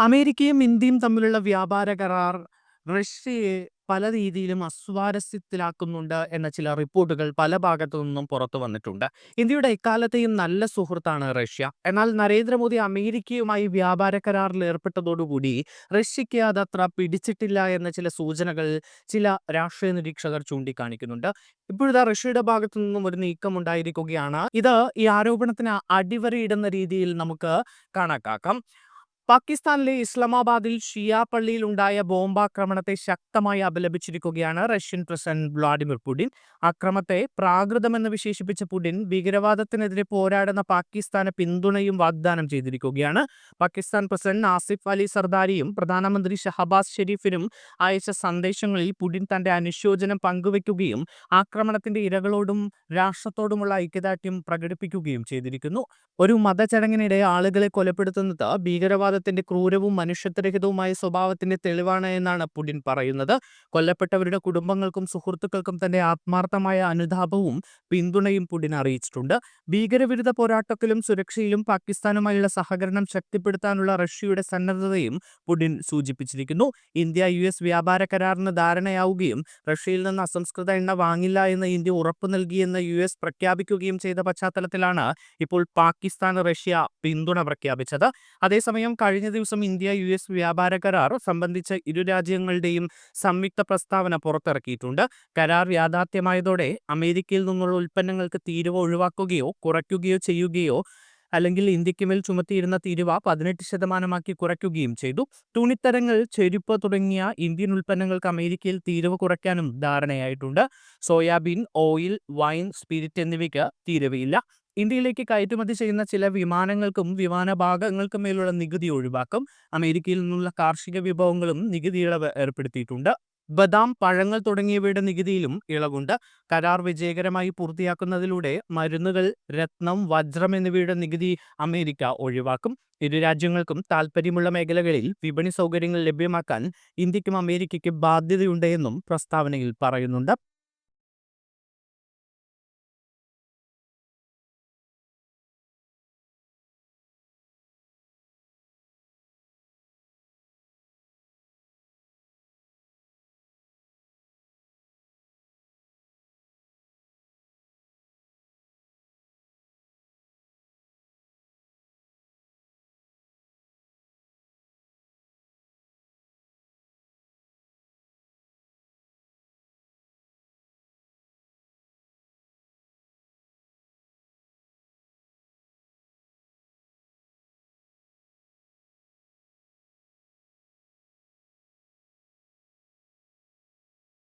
അമേരിക്കയും ഇന്ത്യയും തമ്മിലുള്ള വ്യാപാര കരാർ റഷ്യയെ പല രീതിയിലും അസ്വാരസ്യത്തിലാക്കുന്നുണ്ട് എന്ന ചില റിപ്പോർട്ടുകൾ പല ഭാഗത്തു നിന്നും പുറത്തു വന്നിട്ടുണ്ട്. ഇന്ത്യയുടെ എക്കാലത്തെയും നല്ല സുഹൃത്താണ് റഷ്യ. എന്നാൽ നരേന്ദ്രമോദി അമേരിക്കയുമായി വ്യാപാര കരാറിൽ ഏർപ്പെട്ടതോടുകൂടി റഷ്യയ്ക്ക് അതത്ര പിടിച്ചിട്ടില്ല എന്ന ചില സൂചനകൾ ചില രാഷ്ട്രീയ നിരീക്ഷകർ ചൂണ്ടിക്കാണിക്കുന്നുണ്ട്. ഇപ്പോഴത്തെ റഷ്യയുടെ ഭാഗത്തു നിന്നും ഒരു നീക്കം ഉണ്ടായിരിക്കുകയാണ്. ഇത് ഈ ആരോപണത്തിന് അടിവരയിടുന്ന രീതിയിൽ നമുക്ക് കണക്കാക്കാം. പാകിസ്ഥാനിലെ ഇസ്ലാമാബാദിൽ ഷിയ പള്ളിയിൽ ഉണ്ടായ ബോംബാക്രമണത്തെ ശക്തമായി അപലപിച്ചിരിക്കുകയാണ് റഷ്യൻ പ്രസിഡന്റ് വ്ളാഡിമിർ പുടിൻ. അക്രമത്തെ പ്രാകൃതമെന്ന് വിശേഷിപ്പിച്ച പുടിൻ ഭീകരവാദത്തിനെതിരെ പോരാടുന്ന പാകിസ്ഥാന് പിന്തുണയും വാഗ്ദാനം ചെയ്തിരിക്കുകയാണ്. പാകിസ്ഥാൻ പ്രസിഡന്റ് ആസിഫ് അലി സർദാരിയും പ്രധാനമന്ത്രി ഷഹബാസ് ഷെരീഫിനും അയച്ച സന്ദേശങ്ങളിൽ പുടിൻ തന്റെ അനുശോചനം പങ്കുവയ്ക്കുകയും ആക്രമണത്തിന്റെ ഇരകളോടും രാഷ്ട്രത്തോടുമുള്ള ഐക്യദാർഢ്യം പ്രകടിപ്പിക്കുകയും ചെയ്തിരിക്കുന്നു. ഒരു മതചടങ്ങിനിടെ ആളുകളെ കൊലപ്പെടുത്തുന്നത് ഭീകരവാദ ഭീകരവാദത്തിന്റെ ക്രൂരവും മനുഷ്യത്വരഹിതവുമായ സ്വഭാവത്തിന്റെ തെളിവാണ് എന്നാണ് പുടിൻ പറയുന്നത്. കൊല്ലപ്പെട്ടവരുടെ കുടുംബങ്ങൾക്കും സുഹൃത്തുക്കൾക്കും തന്റെ ആത്മാർത്ഥമായ അനുതാപവും പിന്തുണയും പുടിൻ അറിയിച്ചിട്ടുണ്ട്. ഭീകരവിരുദ്ധ പോരാട്ടത്തിലും സുരക്ഷയിലും പാകിസ്ഥാനുമായുള്ള സഹകരണം ശക്തിപ്പെടുത്താനുള്ള റഷ്യയുടെ സന്നദ്ധതയും പുടിൻ സൂചിപ്പിച്ചിരിക്കുന്നു. ഇന്ത്യ യു എസ് വ്യാപാര കരാറിന് ധാരണയാവുകയും റഷ്യയിൽ നിന്ന് അസംസ്കൃത എണ്ണ വാങ്ങില്ല എന്ന് ഇന്ത്യ ഉറപ്പു നൽകിയെന്ന് യു എസ് പ്രഖ്യാപിക്കുകയും ചെയ്ത പശ്ചാത്തലത്തിലാണ് ഇപ്പോൾ പാകിസ്ഥാൻ റഷ്യ പിന്തുണ പ്രഖ്യാപിച്ചത്. അതേസമയം കഴിഞ്ഞ ദിവസം ഇന്ത്യ യു എസ് വ്യാപാര കരാർ സംബന്ധിച്ച ഇരു രാജ്യങ്ങളുടെയും സംയുക്ത പ്രസ്താവന പുറത്തിറക്കിയിട്ടുണ്ട്. കരാർ യാഥാർത്ഥ്യമായതോടെ അമേരിക്കയിൽ നിന്നുള്ള ഉൽപ്പന്നങ്ങൾക്ക് തീരുവ ഒഴിവാക്കുകയോ കുറയ്ക്കുകയോ ചെയ്യുകയോ അല്ലെങ്കിൽ ഇന്ത്യയ്ക്ക് മേൽ ചുമത്തിയിരുന്ന തീരുവ പതിനെട്ട് ശതമാനമാക്കി കുറയ്ക്കുകയും ചെയ്തു. തുണിത്തരങ്ങൾ ചെരുപ്പ് തുടങ്ങിയ ഇന്ത്യൻ ഉൽപ്പന്നങ്ങൾക്ക് അമേരിക്കയിൽ തീരുവ കുറയ്ക്കാനും ധാരണയായിട്ടുണ്ട്. സോയാബീൻ ഓയിൽ വൈൻ സ്പിരിറ്റ് എന്നിവയ്ക്ക് തീരുവയില്ല. ഇന്ത്യയിലേക്ക് കയറ്റുമതി ചെയ്യുന്ന ചില വിമാനങ്ങൾക്കും വിമാന ഭാഗങ്ങൾക്കും മേലുള്ള നികുതി ഒഴിവാക്കും. അമേരിക്കയിൽ നിന്നുള്ള കാർഷിക വിഭവങ്ങളും നികുതി ഇളവ് ഏർപ്പെടുത്തിയിട്ടുണ്ട്. ബദാം പഴങ്ങൾ തുടങ്ങിയവയുടെ നികുതിയിലും ഇളവുണ്ട്. കരാർ വിജയകരമായി പൂർത്തിയാക്കുന്നതിലൂടെ മരുന്നുകൾ രത്നം വജ്രം എന്നിവയുടെ നികുതി അമേരിക്ക ഒഴിവാക്കും. ഇരു രാജ്യങ്ങൾക്കും താൽപ്പര്യമുള്ള മേഖലകളിൽ വിപണി സൗകര്യങ്ങൾ ലഭ്യമാക്കാൻ ഇന്ത്യക്കും അമേരിക്കയ്ക്കും ബാധ്യതയുണ്ട് എന്നും പ്രസ്താവനയിൽ പറയുന്നുണ്ട്.